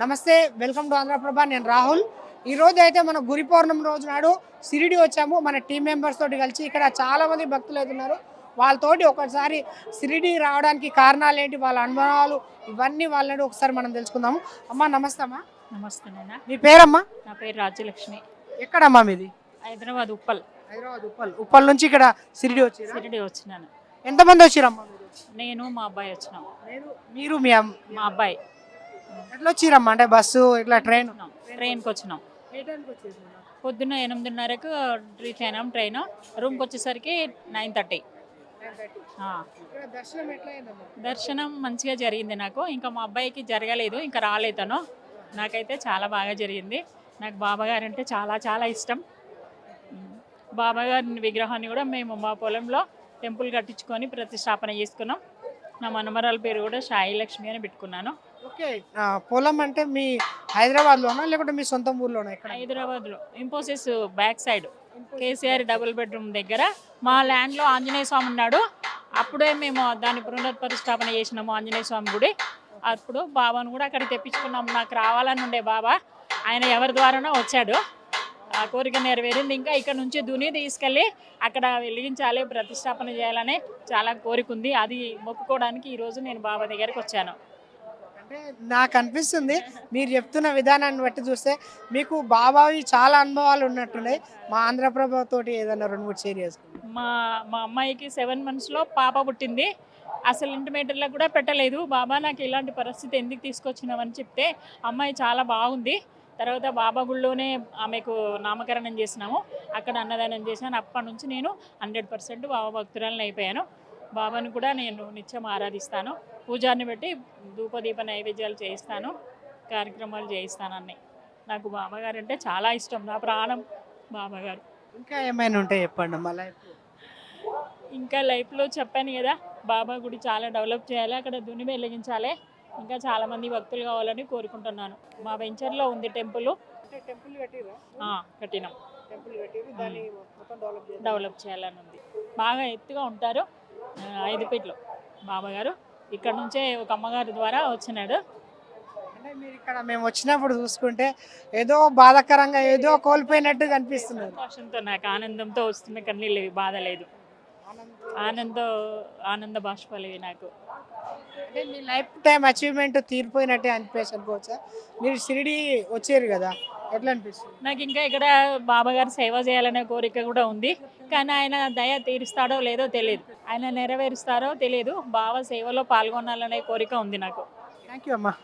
నమస్తే welcome to Andhraprabha నేను రాహుల్. ఈ రోజు అయితే మన గురి పౌర్ణమి రోజు నాడు సిరిడి వచ్చాము. మన టీం మెంబర్స్ తోటి కలిసి ఇక్కడ చాలా మంది భక్తులు అయితే ఉన్నారు. వాళ్ళతోటి ఒకసారి సిరిడి రావడానికి కారణాలు ఏంటి వాళ్ళ అనుభవాలు ఇవన్నీ వాళ్ళని ఒకసారి మనం తెలుసుకుందాము. అమ్మా నమస్తే అమ్మా. నమస్తే నాన్న. మీ పేరమ్మా? నా పేరు రాజ్యలక్ష్మి. ఎక్కడమ్మా మీది? హైదరాబాద్ ఉప్పల్. హైదరాబాద్ ఉప్పల్. ఉప్పల్ నుంచి ఇక్కడ సిరిడి వచ్చారు? షిరిడి వచ్చినాను. ఎంతమంది వచ్చిరమ్మా నేను మా అబ్బాయి వచ్చినాం. మీరు మీరు మీ అమ్మ. మా అబ్బాయి. ఎట్లా వచ్చిరమ్మా అంటే బస్సు ఇట్లా ట్రైన్? ట్రైన్కి వచ్చినాం పొద్దున్న ఎనిమిదిన్నరకు రీచ్ అయినాం ట్రైన్. రూమ్కి వచ్చేసరికి నైన్ థర్టీ. దర్శనం మంచిగా జరిగింది నాకు. ఇంకా మా అబ్బాయికి జరగలేదు ఇంకా రాలేదు తను. నాకైతే చాలా బాగా జరిగింది. నాకు బాబాగారు అంటే చాలా చాలా ఇష్టం. బాబాగారి విగ్రహాన్ని కూడా మేము మా పొలంలో టెంపుల్ కట్టించుకొని ప్రతిష్టాపన చేసుకున్నాం. నా మనమరాల పేరు కూడా సాయి లక్ష్మి అని పెట్టుకున్నాను. ఓకే. పొలం అంటే మీ హైదరాబాద్ లోనా లేకుంటే మీ సొంత ఊర్లోనా ఇక్కడ హైదరాబాద్లో. Infosys back side KCR double bedroom దగ్గర. మా ల్యాండ్లో ఆంజనేయ స్వామి ఉన్నాడు. అప్పుడే మేము దాన్ని పునరుద్ధరిస్థాపన చేసినాము ఆంజనేయ స్వామి గుడి. అప్పుడు బాబాను కూడా అక్కడ తెప్పించుకున్నాము. నాకు రావాలని ఉండే బాబా. ఆయన ఎవరి ద్వారానో వచ్చాడు. ఆ కోరిక నెరవేరింది. ఇంకా ఇక్కడ నుంచి దుని తీసుకెళ్ళి అక్కడ వెలిగించాలి ప్రతిష్టాపన చేయాలని చాలా కోరిక ఉంది. అది మొక్కుకోవడానికి ఈరోజు నేను బాబా దగ్గరికి వచ్చాను. అంటే నాకు అనిపిస్తుంది మీరు చెప్తున్న విధానాన్ని బట్టి చూస్తే మీకు బాబావి చాలా అనుభవాలు ఉన్నట్టున్నాయి. మా ఆంధ్రప్రభ తోటి ఏదైనా రెండు మూడు షేర్ చేసుకోండి. మా మా అమ్మాయికి సెవెన్ మంత్స్లో పాప పుట్టింది. అసలు ఇంటిమేటర్లో కూడా పెట్టలేదు. బాబా నాకు ఇలాంటి పరిస్థితి ఎందుకు తీసుకొచ్చినావని చెప్తే అమ్మాయి చాలా బాగుంది. తర్వాత బాబా గుళ్ళోనే ఆమెకు నామకరణం చేసినాము. అక్కడ అన్నదానం చేశాను. అప్పటి నుంచి నేను హండ్రెడ్ పర్సెంట్ బాబా భక్తురాలను అయిపోయాను. బాబాను కూడా నేను నిత్యం ఆరాధిస్తాను. పూజారిని పెట్టి ధూపదీప నైవేద్యాలు చేయిస్తాను. కార్యక్రమాలు చేయిస్తాను అన్నీ. నాకు బాబాగారు అంటే చాలా ఇష్టం. నా ప్రాణం బాబాగారు. ఇంకా ఏమైనా ఉంటే చెప్పండి మళ్ళీ ఇంకా లైఫ్లో చెప్పాను కదా బాబా గుడి చాలా డెవలప్ చేయాలి అక్కడ దుని వెలిగించాలి. ఇంకా చాలా మంది భక్తులు కావాలని కోరుకుంటున్నాను. మా వెంచర్లో ఉంది టెంపుల్. టెంపుల్ కట్టినాం. డెవలప్ చేయాలని ఉంది. బాగా ఎత్తుగా ఉంటారు. ఆ, ఐదు ఫీట్లు. బాబా గారు ఇక్కడ నుంచే ఒక అమ్మగారి ద్వారా వచ్చినాడు. అంటే మీరు ఇక్కడ మేము వచ్చినప్పుడు చూసుకుంటే ఏదో బాధాకరంగా ఏదో కోల్పోయినట్టు కనిపిస్తున్నారు. సంతోషంతో నాకు ఆనందంతో వస్తున్న కన్నీళ్ళు ఇవి, బాధ లేదు. ఆనంద ఆనంద బాష్పాలు ఇవి నాకు. అంటే మీ లైఫ్ టైం అచీవ్మెంట్ తీరిపోయినట్టే అనిపేసి అనుకోవచ్చా మీరు షిరిడి వచ్చారు కదా ఎట్లా అనిపిస్తుంది? నాకు ఇంకా ఇక్కడ బాబాగారు సేవ చేయాలనే కోరిక కూడా ఉంది. కానీ ఆయన దయ తీరుస్తాడో లేదో తెలియదు ఆయన నెరవేరుస్తారో తెలియదు బావ సేవలో పాల్గొనాలనే కోరిక ఉంది నాకు. థ్యాంక్ యూ అమ్మా.